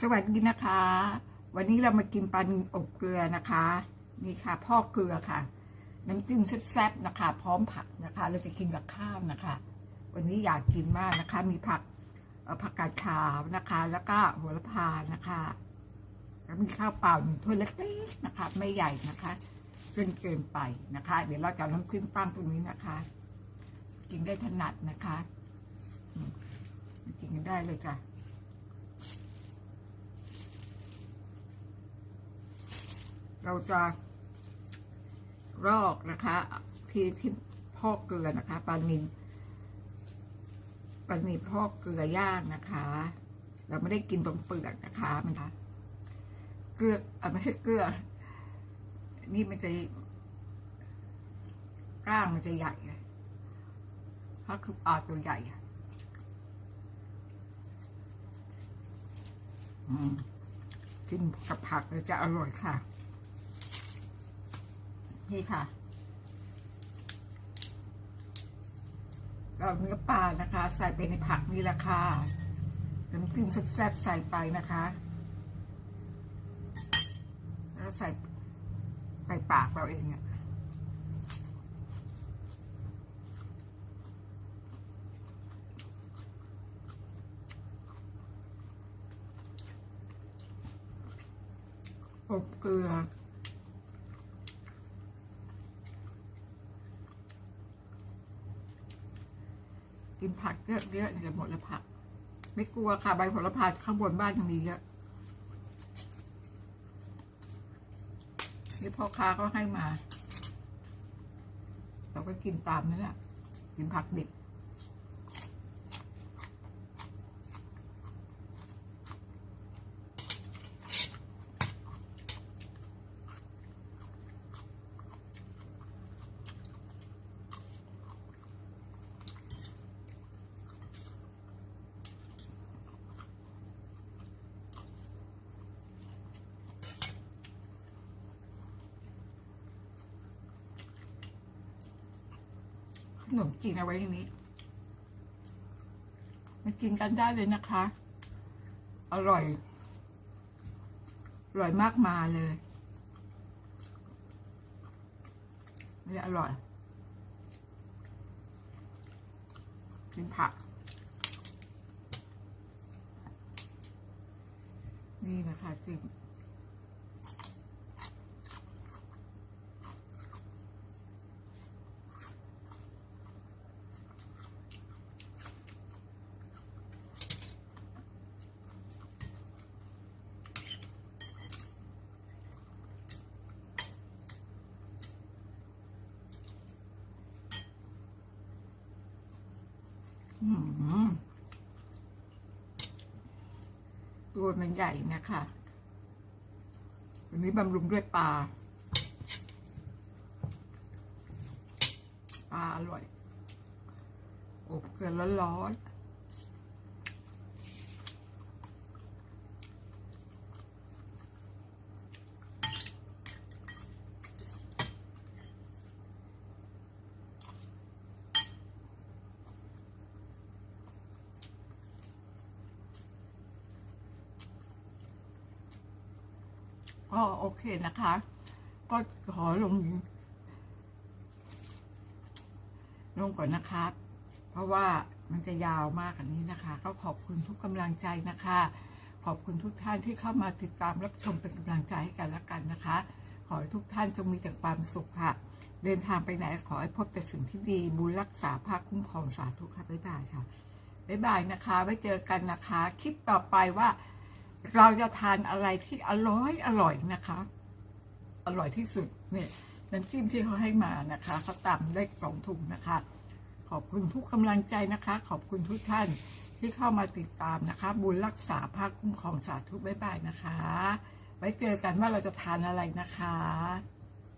สวัสดีนะคะ วันนี้เรามากินปลานิลอบเกลือนะคะ นี่ค่ะพ่อเกลือค่ะ น้ำจิ้มแซ่บๆนะคะ พร้อมผักนะคะ เราจะกินกับข้าวนะคะ วันนี้อยากกินมากนะคะ มีผักผักกาดขาวนะคะ แล้วก็หัวละพานะคะ แล้วมีข้าวเปล่าหนึ่งถ้วยเล็กๆนะคะ ไม่ใหญ่นะคะจนเกินไปนะคะ เดี๋ยวเราจะน้ำจิ้มตั้งตรงนี้นะคะ กินได้ถนัดนะคะ กินกันได้เลยจ้ะ เราจะรอกนะคะ ที่ที่พอกเกลือนะคะปลานิลปลานิลพอกเกลือย่างนะคะ เราไม่ได้กินตรงเปลือกนะคะมันคะเกลืออะไม่ใช่เกลือ นี่มันจะร่างมันจะใหญ่อะเพราคือปลาตัวใหญ่อะอืมกินกับผักจะอร่อยค่ะ นี่ค่ะก็เนื้อปลานะคะ ใส่ไปในผักนี่แหละค่ะน้ำจิ้มแซ่บๆใส่ไปนะคะแล้วใส่ใส่ปากเราเองอะอบเกลือ กินผักเยอะๆเดี๋ยวหมดแล้วผัก ไม่กลัวค่ะ ใบโหระพาข้างบนบ้านยังมีเยอะนี่พ่อค้าก็ให้มา เราก็กินตามนั่นแหละกินผักดิบ ขนมจีนเอาไว้อย่างนี้มากินกันได้เลยนะคะ อร่อย อร่อยมากมายเลยนี่อร่อย กินผัก นี่นะคะจิ้ม ตัวมันใหญ่นะคะวันนี้บำรุงด้วยปลา ปลาอร่อย อบเกลือร้อนๆ ก็โอเคนะคะ ก็ขอลง ลงก่อนนะครับ เพราะว่ามันจะยาวมากอันนี้นะคะ ก็ขอบคุณทุกกำลังใจนะคะ ขอบคุณทุกท่านที่เข้ามาติดตามรับชมเป็นกำลังใจให้กันและกันนะคะ ขอให้ทุกท่านจงมีแต่ความสุขค่ะ เดินทางไปไหนขอให้พบแต่สิ่งที่ดีบุญรักษาภาคคุ้มครองสาธุค่ะบ๊ายบายค่ะบ๊ายบายนะคะ ไว้เจอกันนะคะ คลิปต่อไปว่า เราจะทานอะไรที่อร่อยอร่อยนะคะ อร่อยที่สุดเนี่ยน้ำจิ้มที่เขาให้มานะคะเขาตำได้สองถุงนะคะ ขอบคุณทุกกำลังใจนะคะ ขอบคุณทุกท่านที่เข้ามาติดตามนะคะ บุญรักษาภาคคุ้มครองสาธุบ๊ายบายนะคะ ไว้เจอกันว่าเราจะทานอะไรนะคะ